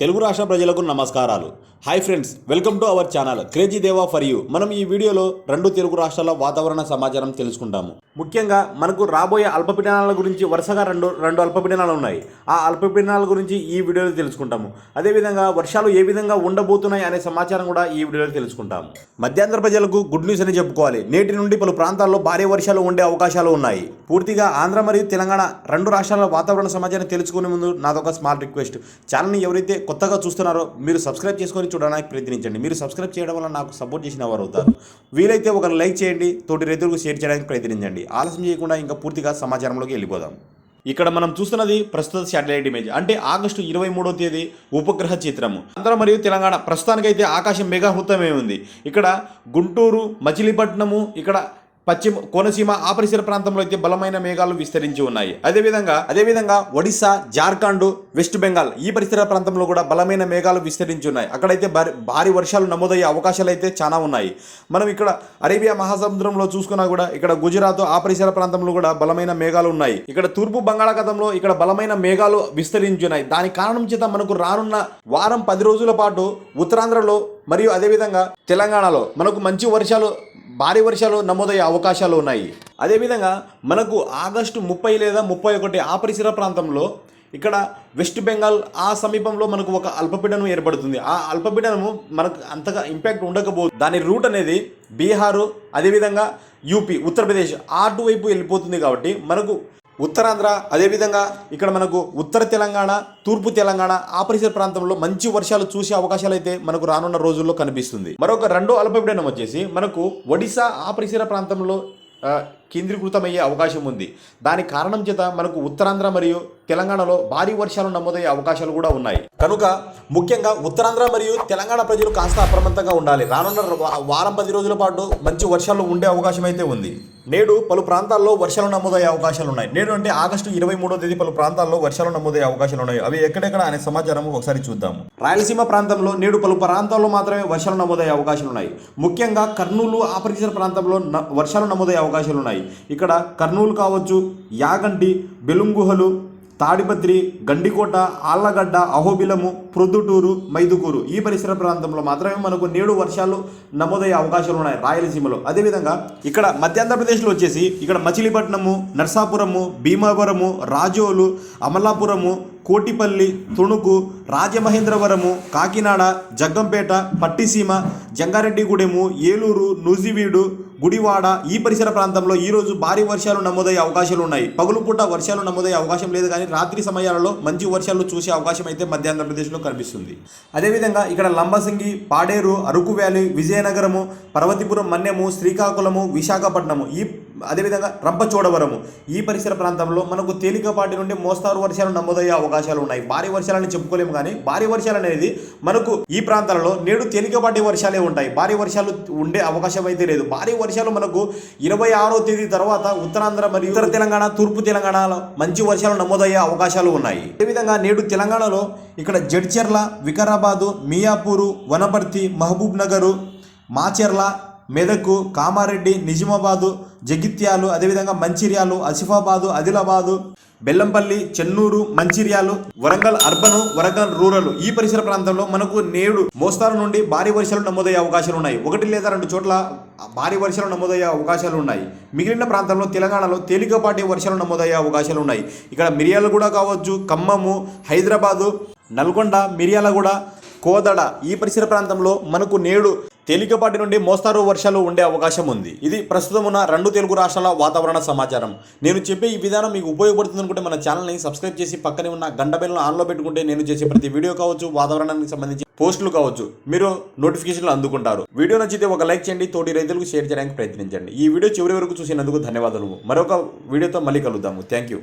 తెలుగు రాష్ట్ర ప్రజలకు నమస్కారాలు. Hi friends welcome to our channel crazy Deva for you మనం ఈ వీడియోలో రెండు తెలుగు రాష్ట్రాల వాతావరణ సమాచారం తెలుసుకుంటాము. ముఖ్యంగా మనకు రాబోయే అల్పపీడనాల గురించి వరుసగా రెండు రెండు అల్పపీడనాలు ఉన్నాయి. ఆ అల్పపీడనాల గురించి ఈ వీడియోలో తెలుసుకుంటాము. అదేవిధంగా వర్షాలు ఏ విధంగా ఉండబోతున్నాయి అనే సమాచారం కూడా ఈ వీడియోలో తెలుసుకుంటాము. మధ్యాంధ్ర ప్రజలకు గుడ్ న్యూస్ అని చెప్పుకోవాలి. నేటి నుండి పలు ప్రాంతాల్లో భారీ వర్షాలు ఉండే అవకాశాలు ఉన్నాయి. పూర్తిగా ఆంధ్ర మరియు తెలంగాణ రెండు రాష్ట్రాల వాతావరణ సమాచారం తెలుసుకునే ముందు నాదొక స్మాల్ రిక్వెస్ట్ ఛానల్ని ఎవరైతే కొత్తగా చూస్తున్నారో మీరు సబ్స్క్రైబ్ చేసుకొని చూడడానికి ప్రయత్నించండి. మీరు సబ్స్క్రైబ్ చేయడం వల్ల నాకు సపోర్ట్ చేసిన వారు అవుతారు. వీలైతే ఒక లైక్ చేయండి తోటి రైతులకు షేర్ చేయడానికి ప్రయత్నించండి. ఆలస్యం చేయకుండా ఇంకా పూర్తిగా సమాచారంలోకి వెళ్ళిపోదాం. ఇక్కడ మనం చూస్తున్నది ప్రస్తుత శాటిలైట్ ఇమేజ్ అంటే ఆగస్టు ఇరవై మూడో తేదీ ఉపగ్రహ చిత్రము ఆంధ్ర మరియు తెలంగాణ ప్రస్తుతానికైతే ఆకాశం మేఘాహృతమే ఉంది. ఇక్కడ గుంటూరు మచిలీపట్నము ఇక్కడ పశ్చిమ కోనసీమ ఆ పరిసర ప్రాంతంలో అయితే బలమైన మేఘాలు విస్తరించి ఉన్నాయి. అదేవిధంగా అదేవిధంగా ఒడిశా జార్ఖండ్ వెస్ట్ బెంగాల్ ఈ పరిసర ప్రాంతంలో కూడా బలమైన మేఘాలు విస్తరించి ఉన్నాయి. అక్కడైతే భారీ భారీ వర్షాలు నమోదయ్యే అవకాశాలు అయితే చాలా ఉన్నాయి. మనం ఇక్కడ అరేబియా మహాసముద్రంలో చూసుకున్నా కూడా ఇక్కడ గుజరాత్ ఆ పరిసర ప్రాంతంలో కూడా బలమైన మేఘాలు ఉన్నాయి. ఇక్కడ తూర్పు బంగాళాఖాతంలో ఇక్కడ బలమైన మేఘాలు విస్తరించి ఉన్నాయి. దాని కారణం చేత మనకు రానున్న వారం పది రోజుల పాటు ఉత్తరాంధ్రలో మరియు అదేవిధంగా తెలంగాణలో మనకు మంచి వర్షాలు భారీ వర్షాలు నమోదయ్యే అవకాశాలు ఉన్నాయి. అదేవిధంగా మనకు ఆగస్టు ముప్పై లేదా ముప్పై ఒకటి ఆ పరిసర ప్రాంతంలో ఇక్కడ వెస్ట్ బెంగాల్ ఆ సమీపంలో మనకు ఒక అల్పపీడనం ఏర్పడుతుంది. ఆ అల్పపీడనము మనకు అంతగా ఇంపాక్ట్ ఉండకపోదు. దాని రూట్ అనేది బీహారు అదేవిధంగా యూపీ ఉత్తరప్రదేశ్ అటువైపు వెళ్ళిపోతుంది కాబట్టి మనకు ఉత్తరాంధ్ర అదేవిధంగా ఇక్కడ మనకు ఉత్తర తెలంగాణ తూర్పు తెలంగాణ ఆ పరిసర ప్రాంతంలో మంచి వర్షాలు చూసే అవకాశాలు అయితే మనకు రానున్న రోజుల్లో కనిపిస్తుంది. మరొక రెండో అల్పపీడనం వచ్చేసి మనకు ఒడిశా ఆ పరిసర ప్రాంతంలో కేంద్రీకృతమయ్యే అవకాశం ఉంది. దాని కారణం చేత మనకు ఉత్తరాంధ్ర మరియు తెలంగాణలో భారీ వర్షాలు నమోదయ్యే అవకాశాలు కూడా ఉన్నాయి. కనుక ముఖ్యంగా ఉత్తరాంధ్ర మరియు తెలంగాణ ప్రజలు కాస్త అప్రమత్తంగా ఉండాలి. రానున్న వారం పది రోజుల పాటు మంచి వర్షాలు ఉండే అవకాశం అయితే ఉంది. నేడు పలు ప్రాంతాల్లో వర్షాలు నమోదయ్యే అవకాశాలు ఉన్నాయి. నేడు అంటే ఆగస్టు ఇరవై మూడో తేదీ పలు ప్రాంతాల్లో వర్షాలు నమోదయ్యే అవకాశాలు ఉన్నాయి. అవి ఎక్కడెక్కడ అనే సమాచారం ఒకసారి చూద్దాం. రాయలసీమ ప్రాంతంలో నేడు పలు ప్రాంతాల్లో మాత్రమే వర్షాలు నమోదయ్యే అవకాశాలు ఉన్నాయి. ముఖ్యంగా కర్నూలు ఆ పరిసర ప్రాంతంలో వర్షాలు నమోదయ్యే అవకాశాలు ఉన్నాయి. ఇక్కడ కర్నూలు కావచ్చు యాగంటి బెలుంగుహలు తాడిపత్రి గండికోట ఆళ్ళగడ్డ అహోబిలము ప్రొద్దుటూరు మైదుకూరు. ఈ పరిసర ప్రాంతంలో మాత్రమే మనకు నేడు వర్షాలు నమోదయ్యే అవకాశాలు ఉన్నాయి రాయలసీమలో. అదేవిధంగా ఇక్కడ మధ్యాంధ్రప్రదేశ్లో వచ్చేసి ఇక్కడ మచిలీపట్నము నర్సాపురము భీమావరము రాజోలు అమలాపురము కోటిపల్లి తుణుకు రాజమహేంద్రవరము కాకినాడ జగ్గంపేట పట్టిసీమ జంగారెడ్డిగూడెము ఏలూరు నూజివీడు గుడివాడ ఈ పరిసర ప్రాంతంలో ఈ రోజు భారీ వర్షాలు నమోదయ్యే అవకాశాలు ఉన్నాయి. పగులు పూట వర్షాలు నమోదయ్యే అవకాశం లేదు కానీ రాత్రి సమయాలలో మంచి వర్షాలు చూసే అవకాశం అయితే మధ్య ఆంధ్రప్రదేశ్లో కనిపిస్తుంది. అదేవిధంగా ఇక్కడ లంబసింగి పాడేరు అరకు వ్యాలీ విజయనగరము పర్వతిపురం మన్యము శ్రీకాకుళము విశాఖపట్నము ఈ అదేవిధంగా రంపచోడవరము. ఈ పరిసర ప్రాంతంలో మనకు తేలికపాటి నుండి మోస్తారు వర్షాలు నమోదయ్యే అవకాశాలు ఉన్నాయి. భారీ వర్షాలని చెప్పుకోలేము కానీ భారీ వర్షాలు అనేది మనకు ఈ ప్రాంతాలలో నేడు తేలికపాటి వర్షాలే ఉంటాయి. భారీ వర్షాలు ఉండే అవకాశం అయితే లేదు. భారీ వర్షాలు మనకు ఇరవై ఆరో తేదీ తర్వాత ఉత్తరాంధ్ర మరియు ఉత్తర తెలంగాణ తూర్పు తెలంగాణలో మంచి వర్షాలు నమోదయ్యే అవకాశాలు ఉన్నాయి. అదేవిధంగా నేడు తెలంగాణలో ఇక్కడ జడ్చెర్ల వికారాబాదు మియాపూరు వనపర్తి మహబూబ్ నగరు మాచెర్ల మెదక్ కామారెడ్డి నిజామాబాదు జగిత్యాలు అదేవిధంగా మంచిర్యాలు ఆసిఫాబాదు ఆదిలాబాదు బెల్లంపల్లి చెన్నూరు మంచిర్యాలు వరంగల్ అర్బన్ వరంగల్ రూరల్ ఈ పరిసర ప్రాంతంలో మనకు నేడు మోస్తారు నుండి భారీ వర్షాలు నమోదయ్యే అవకాశాలు ఉన్నాయి. ఒకటి లేదా రెండు చోట్ల భారీ వర్షాలు నమోదయ్యే అవకాశాలు ఉన్నాయి. మిగిలిన ప్రాంతంలో తెలంగాణలో తేలికపాటి వర్షాలు నమోదయ్యే అవకాశాలు ఉన్నాయి. ఇక్కడ మిర్యాలగూడ కావచ్చు ఖమ్మము హైదరాబాదు నల్గొండ మిరియాలగూడ కోదడ ఈ పరిసర ప్రాంతంలో మనకు నేడు తేలికపాటి నుండి మోస్తారు వర్షాలు ఉండే అవకాశం ఉంది. ఇది ప్రస్తుతం ఉన్న రెండు తెలుగు రాష్ట్రాల వాతావరణ సమాచారం. నేను చెప్పే ఈ విధానం మీకు ఉపయోగపడుతుంది అనుకుంటే మన ఛానల్ని సబ్స్క్రైబ్ చేసి పక్కనే ఉన్న గంట బెల్లను ఆన్లో పెట్టుకుంటే నేను చేసే ప్రతి వీడియో కావచ్చు వాతావరణానికి సంబంధించి పోస్టులు కావచ్చు మీరు నోటిఫికేషన్లు అందుకుంటారు. వీడియో నచ్చితే ఒక లైక్ చేయండి తోటి రైతులకు షేర్ చేయడానికి ప్రయత్నించండి. ఈ వీడియో చివరి వరకు చూసినందుకు ధన్యవాదాలు మరొక వీడియోతో మళ్ళీ కలుద్దాము. Thank you.